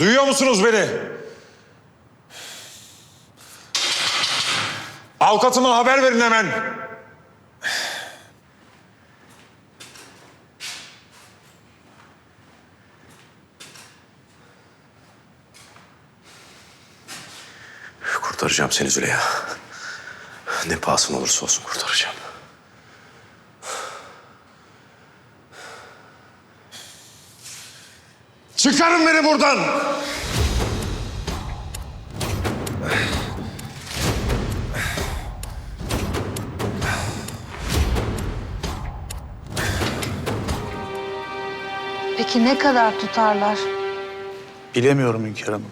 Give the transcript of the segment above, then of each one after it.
Duyuyor musunuz beni? Avukatıma haber verin hemen. Kurtaracağım seni Züleyha. Ne pahasına olursa olsun kurtaracağım. Çıkarın beni buradan. Peki ne kadar tutarlar? Bilemiyorum Hünkar Hanım.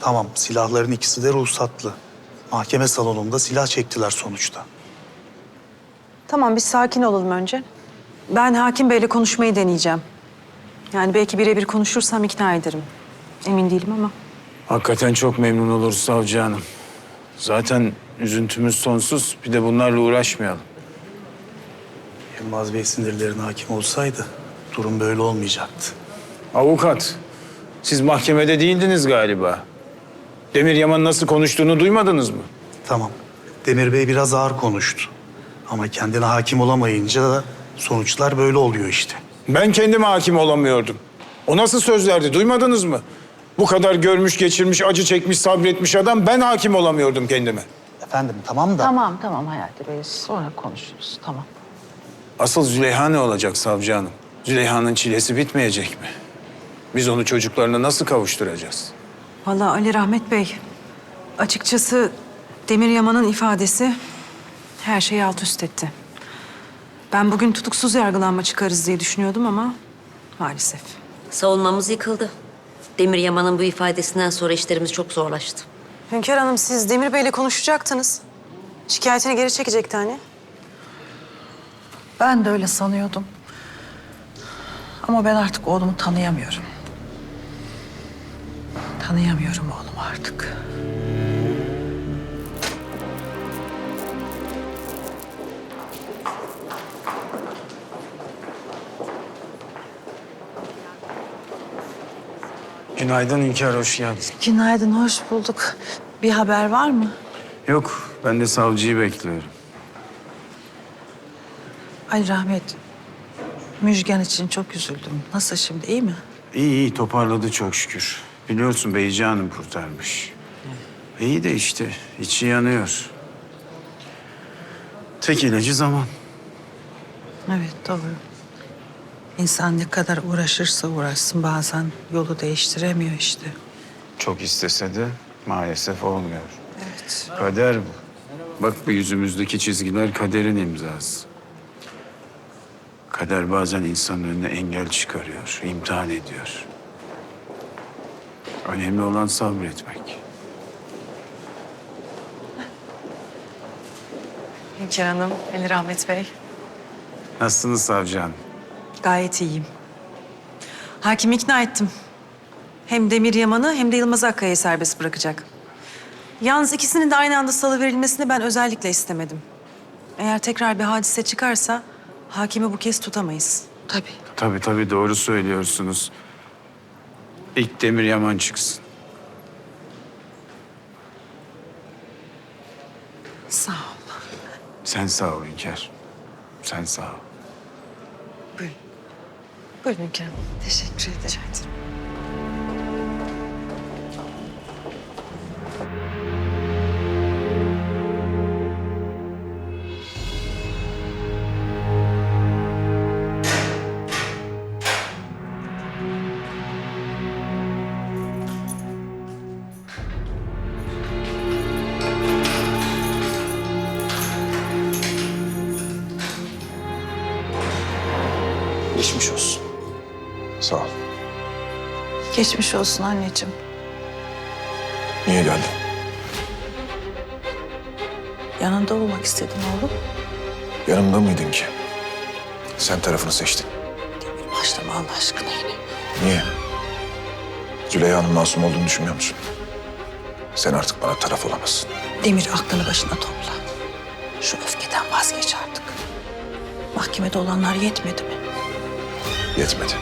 Tamam, silahların ikisi de ruhsatlı. Mahkeme salonunda silah çektiler sonuçta. Tamam biz sakin olalım önce. Ben hakim beyle konuşmayı deneyeceğim. Yani belki birebir konuşursam ikna ederim. Emin değilim ama. Hakikaten çok memnun oluruz savcı hanım. Zaten üzüntümüz sonsuz. Bir de bunlarla uğraşmayalım. Yılmaz Bey sinirlerine hakim olsaydı durum böyle olmayacaktı. Avukat, siz mahkemede değildiniz galiba. Demir Yaman nasıl konuştuğunu duymadınız mı? Tamam, Demir Bey biraz ağır konuştu. Ama kendine hakim olamayınca da sonuçlar böyle oluyor işte. Ben kendime hakim olamıyordum. O nasıl sözlerdi duymadınız mı? Bu kadar görmüş, geçirmiş, acı çekmiş, sabretmiş adam ben hakim olamıyordum kendime. Efendim tamam da... Tamam tamam Hayati Bey sonra konuşuruz tamam. Asıl Züleyha ne olacak savcı hanım? Züleyha'nın çilesi bitmeyecek mi? Biz onu çocuklarına nasıl kavuşturacağız? Vallahi Ali Rahmet Bey, açıkçası Demir Yaman'ın ifadesi her şeyi alt üst etti. Ben bugün tutuksuz yargılanma çıkarız diye düşünüyordum ama maalesef. Savunmamız yıkıldı. Demir Yaman'ın bu ifadesinden sonra işlerimiz çok zorlaştı. Hünkar Hanım siz Demir Bey'le konuşacaktınız. Şikayetini geri çekecekti hani. Ben de öyle sanıyordum. Ama ben artık oğlumu tanıyamıyorum. Tanıyamıyorum oğlumu artık. Günaydın Hünkar, hoş geldin. Günaydın, hoş bulduk. Bir haber var mı? Yok, ben de savcıyı bekliyorum. Ali Rahmet, Müjgan için çok üzüldüm. Nasıl şimdi, iyi mi? İyi iyi, toparladı çok şükür. Biliyorsun Beyci Hanım kurtarmış. İyi de işte, içi yanıyor. Tek ilacı zaman. Evet, doğru. İnsan ne kadar uğraşırsa uğraşsın bazen yolu değiştiremiyor işte. Çok istese de maalesef olmuyor. Evet. Kader bu. Bak bu yüzümüzdeki çizgiler kaderin imzası. Kader bazen insanın önüne engel çıkarıyor, imtihan ediyor. Önemli olan sabretmek. Hünkar Hanım, Ali Rahmet Bey. Nasılsınız savcı hanım? Gayet iyiyim. Hakimi ikna ettim. Hem Demir Yaman'ı hem de Yılmaz Akkaya'yı serbest bırakacak. Yalnız ikisinin de aynı anda salıverilmesini ben özellikle istemedim. Eğer tekrar bir hadise çıkarsa hakimi bu kez tutamayız. Tabii. Tabii tabii doğru söylüyorsunuz. İlk Demir Yaman çıksın. Sağ ol. Sen sağ ol Hünkar. Sen sağ ol. Buyurun Hünkar Hanım. Teşekkür ederim. Geçmiş olsun. Sağ ol. Geçmiş olsun anneciğim. Niye geldin? Yanında olmak istedim oğlum. Yanımda mıydın ki? Sen tarafını seçtin. Demir başlama Allah aşkına yine. Niye? Züleyha'nın masum olduğunu düşünmüyor musun? Sen artık bana taraf olamazsın. Demir aklını başına topla. Şu öfkeden vazgeç artık. Mahkemede olanlar yetmedi mi? Yetmedi.